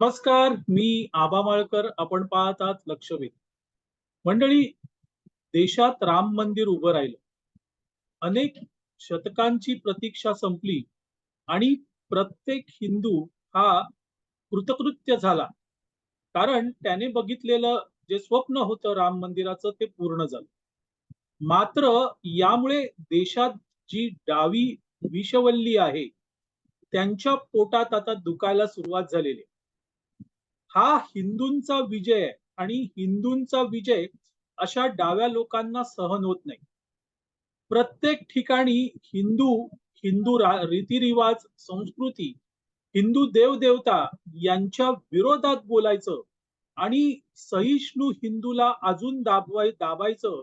नमस्कार मी आबा माळकर आपण पाहतात लक्षवेध. मंडळी देशात राम मंदिर उभं राहिलं. अनेक शतकांची प्रतीक्षा संपली आणि प्रत्येक हिंदू हा कृतकृत्य झाला. कारण त्याने बघितलेलं जे स्वप्न होतं राम मंदिराचं ते पूर्ण झालं. मात्र यामुळे देशात जी डावी विषवल्ली आहे त्यांच्या पोटात आता दुखायला सुरुवात झालेली आहे. हा हिंदूंचा विजय आणि हिंदूंचा विजय अशा डाव्या लोकांना सहन होत नाही. प्रत्येक ठिकाणी हिंदू हिंदू रीतिरिवाज संस्कृती हिंदू देवदेवता यांच्या विरोधात बोलायचं आणि सहिष्णू हिंदूला अजून दाबवाय दाबायचं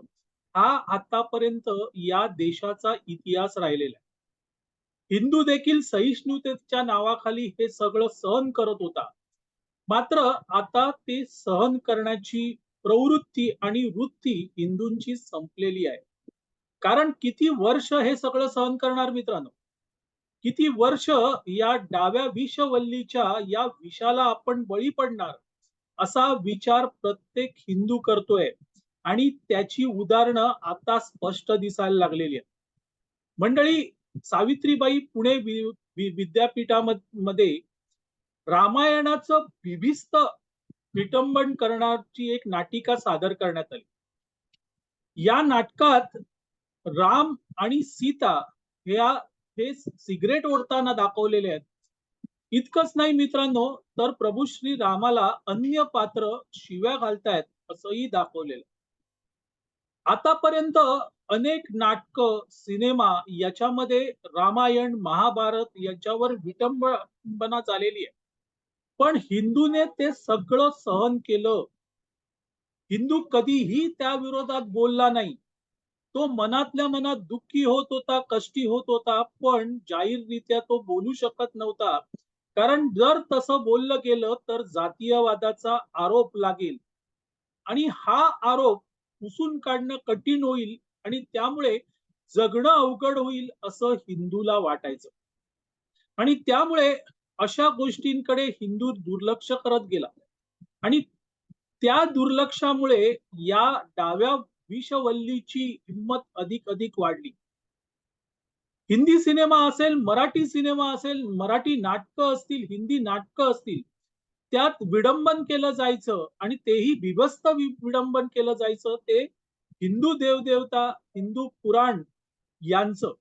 हा आतापर्यंत या देशाचा इतिहास राहिलेला आहे. हिंदू देखील सहिष्णुतेच्या नावाखाली हे सगळं सहन करत होता. मात्र आता ते सहन करण्याची प्रवृत्ती आणि वृत्ती हिंदूंची संपलेली आहे. कारण किती वर्ष हे सगळं सहन करणार मित्रांनो? किती वर्ष या डाव्या विषवल्लीच्या या विषाला आपण बळी पडणार असा विचार प्रत्येक हिंदू करतोय आणि त्याची उदाहरणं आता स्पष्ट दिसायला लागलेली आहेत. मंडळी सावित्रीबाई पुणे विद्यापीठामध्ये रामायणाचं बिभिस्त विटंबन करण्याची एक नाटिका सादर करण्यात आली. या नाटकात राम आणि सीता हे सिगरेट ओढताना दाखवलेले आहेत. इतकंच नाही मित्रांनो तर प्रभू श्री रामाला अन्य पात्र शिव्या घालतायत असंही दाखवलेलं. आतापर्यंत अनेक नाटक सिनेमा याच्यामध्ये रामायण महाभारत यांच्यावर विटंबना झालेली आहे. पण हिंदूने ते सगळं सहन केलं. हिंदू कधीही त्या विरोधात बोलला नाही. तो मनातल्या मनात दुःखी होत होता कष्टी होत होता पण जाहीररित्या तो बोलू शकत नव्हता. कारण जर तसं बोललं गेलं तर जातीयवादाचा आरोप लागेल. आणि हा आरोप पुसून काढणं कठीण होईल आणि त्यामुळे जगणं अवघड होईल असं हिंदूला वाटायचं. आणि त्यामुळे अशा गोष्टींकडे हिंदू दुर्लक्ष करत गेला. आणि त्या दुर्लक्षामुळे या डाव्या विषवल्लीची हिंमत अधिक अधिक वाढली. हिंदी सिनेमा असेल मराठी सिनेमा असेल मराठी नाटकं असतील हिंदी नाटकं असतील त्यात विडंबन केलं जायचं आणि तेही बिभस्त विडंबन केलं जायचं ते हिंदू देवदेवता हिंदू पुराण यांचं.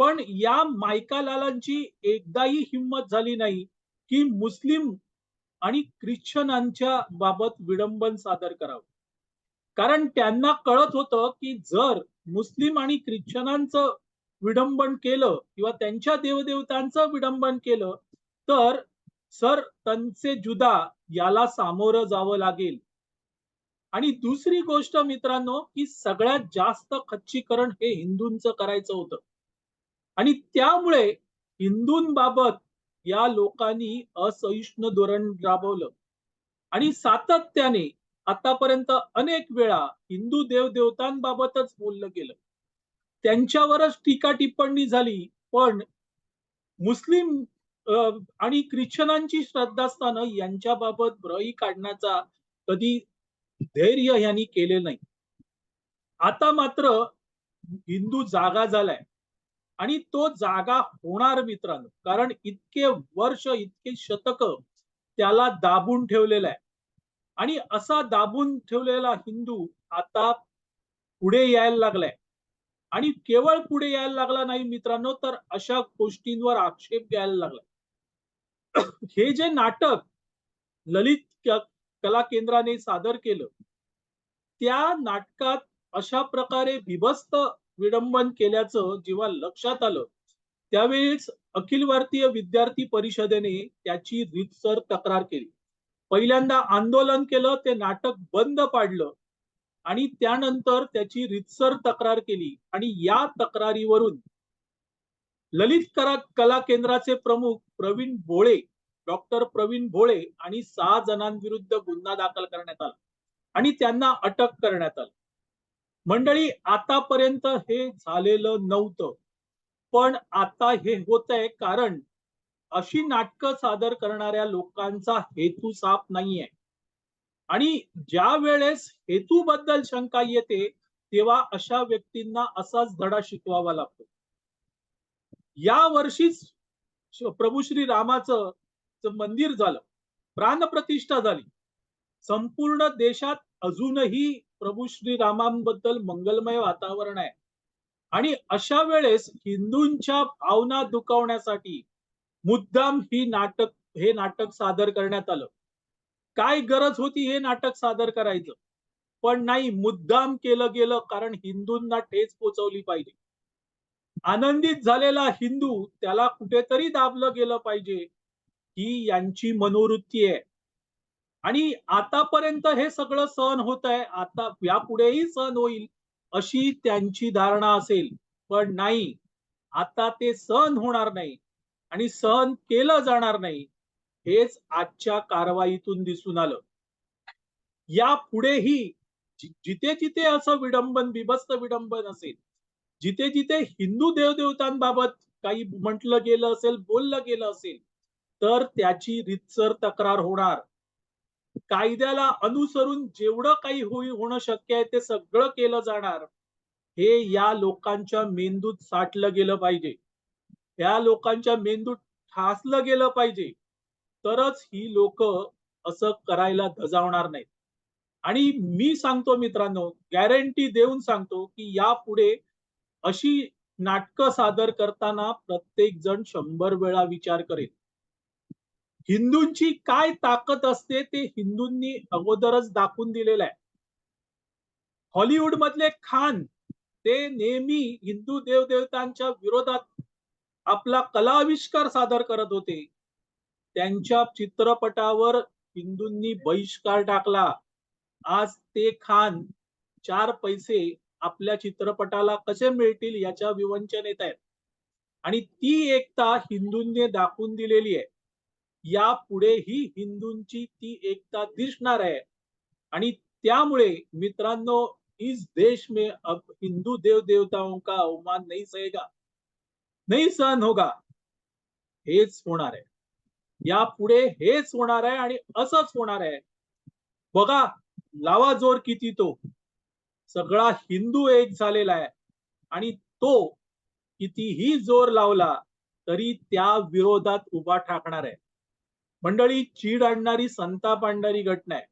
पण या मायकालालांची एकदाही हिंमत झाली नाही की मुस्लिम आणि ख्रिश्चनांच्या बाबत विडंबन सादर करावं. कारण त्यांना कळत होतं की जर मुस्लिम आणि ख्रिश्चनांचं विडंबन केलं किंवा त्यांच्या देवदेवतांचं विडंबन केलं तर सर त्यांचे जुदा याला सामोरं जावं लागेल. आणि दुसरी गोष्ट मित्रांनो की सगळ्यात जास्त खच्चीकरण हे हिंदूंचं करायचं होतं. आणि त्यामुळे हिंदूंबाबत या लोकांनी असहिष्णु धोरण राबवलं. आणि सातत्याने आतापर्यंत अनेक वेळा हिंदू देवदेवतांबाबतच बोललं गेलं. त्यांच्यावरच टीका टिप्पणी झाली पण मुस्लिम आणि ख्रिश्चनांची श्रद्धास्थानं यांच्याबाबत ब्रही काढण्याचा कधी धैर्य यांनी केले नाही. आता मात्र हिंदू जागा झालाय. आणि तो जागा होणार मित्रांनो. कारण इतके वर्ष इतके शतक त्याला दाबून ठेवलेला आहे. आणि असा दाबून ठेवलेला हिंदू आता पुढे यायला लागलाय. आणि केवळ पुढे यायला लागला नाही मित्रांनो तर अशा गोष्टींवर आक्षेप घ्यायला लागला. हे जे नाटक ललित कला केंद्राने सादर केलं त्या नाटकात अशा प्रकारे विभस्त विडंबन केल्याचं जेव्हा लक्षात आलं त्यावेळेस अखिल भारतीय विद्यार्थी परिषदेने त्याची रीतसर तक्रार केली. पहिल्यांदा आंदोलन केलं ते नाटक बंद पाडलं आणि त्यानंतर त्याची रीतसर तक्रार केली आणि या तक्रारीवरून ललित करा कला केंद्राचे प्रमुख प्रवीण भोळे डॉक्टर प्रवीण भोळे आणि सहा जणांविरुद्ध गुन्हा दाखल करण्यात आला आणि त्यांना अटक करण्यात आली. मंडळी आतापर्यंत हे झालेलं नव्हतं. पण आता हे होत आहे कारण अशी नाटकं सादर करणाऱ्या लोकांचा हेतू साफ नाहीये. आणि ज्या वेळेस हेतूबद्दल शंका येते तेव्हा अशा व्यक्तींना असाच धडा शिकवावा लागतो. या वर्षीच प्रभू श्री रामाचं मंदिर झालं. प्राणप्रतिष्ठा झाली. संपूर्ण देशात अजूनही प्रभू श्री रामांबद्दल मंगलमय वातावरण आहे. आणि अशा वेळेस हिंदूंच्या भावना दुखावण्यासाठी मुद्दाम ही नाटक हे नाटक सादर करण्यात आलं. काय गरज होती हे नाटक सादर करायचं? पण नाही मुद्दाम केलं गेलं कारण हिंदूंना ठेच पोचवली पाहिजे. आनंदित झालेला हिंदू त्याला कुठेतरी दाबलं गेलं पाहिजे ही यांची मनोवृत्ती आहे. आणि आतापर्यंत हे सगळं सहन होत आहे. आता यापुढेही सहन होईल अशी त्यांची धारणा असेल. पण नाही आता ते सहन होणार नाही आणि सहन केलं जाणार नाही हेच आजच्या कारवाईतून दिसून आलं. या पुढेही जिथे जिथे असं विडंबन बिभस्त विडंबन असेल जिथे जिथे हिंदू देवदेवतांबाबत काही म्हटलं गेलं असेल बोललं गेलं असेल तर त्याची रितसर तक्रार होणार. कायद्याला अनुसरून जेवढं काही होई होणं शक्य आहे ते सगळं केलं जाणार. हे या लोकांच्या मेंदूत साठलं गेलं पाहिजे. या लोकांच्या मेंदूत ठासलं गेलं पाहिजे. तरच ही लोक असं करायला धजावणार नाहीत. आणि मी सांगतो मित्रांनो गॅरंटी देऊन सांगतो की यापुढे अशी नाटकं सादर करताना प्रत्येक जण शंभर वेळा विचार करेल. हिंदूंची काय ताकद असते ते हिंदूंनी अगोदरच दाखवून दिलेलं आहे. हॉलिवूड मधले खान ते नेहमी हिंदू देवदेवतांच्या विरोधात आपला कलाविष्कार सादर करत होते. त्यांच्या चित्रपटावर हिंदूंनी बहिष्कार टाकला. आज ते खान चार पैसे आपल्या चित्रपटाला कसे मिळतील याच्या विवंचनेत आहेत. आणि ती एकता हिंदूंनी दाखवून दिलेली आहे. यापुढेही हिंदूंची ती एकता दिसणार आहे. आणि त्यामुळे मित्रांनो इस देश में अब हिंदू देव देवताओं का अवमान नहीं सहेगा नाही सहन होगा. हेच होणार आहे. यापुढे हेच होणार आहे आणि असंच होणार आहे. बघा लावा जोर किती तो. सगळा हिंदू एक झालेला आहे. आणि तो कितीही जोर लावला तरी त्या विरोधात उभा ठाकणार आहे. मंडळी चीड आणणारी संताप आणणारी घटना आहे.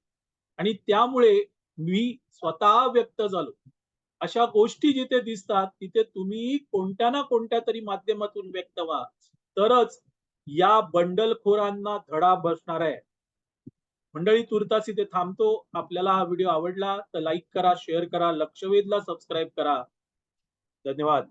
आणि त्यामुळे मी स्वतः व्यक्त झालो. अशा गोष्टी जिथे दिसतात तिथे तुम्ही कोणत्या ना कोणत्या तरी माध्यमातून व्यक्त व्हा. तरच या बंडलखोरांना धडा बसणार आहे. मंडळी तुर्तास इथे थांबतो. आपल्याला हा व्हिडिओ आवडला तर लाईक करा शेअर करा लक्षवेधला सबस्क्राईब करा. धन्यवाद.